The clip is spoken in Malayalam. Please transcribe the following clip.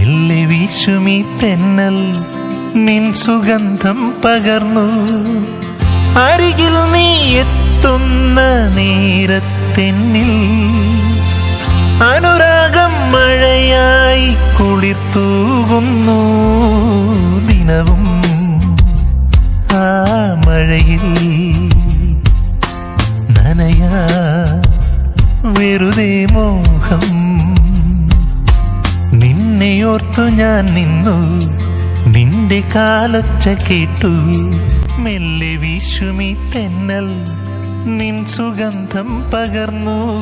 മെല്ലെ വീശുമി തെന്നൽ നിൻ സുഗന്ധം പകർന്നു. അരികിൽ നീ എത്തുന്ന നേരത്തെന്നിൽ അനുരാഗം മഴയായി കുളിർത്തൂകുന്നു. ദിനവും ആ മഴയിൽ നനയാ വെറുതെ മോഹം നിന്നെയോർത്തു ഞാൻ നിന്നു. നിന്റെ കാലൊച്ച കേട്ടു. മെല്ലെ വീശുമി തെന്നൽ നിൻ സുഗന്ധം പകർന്നു.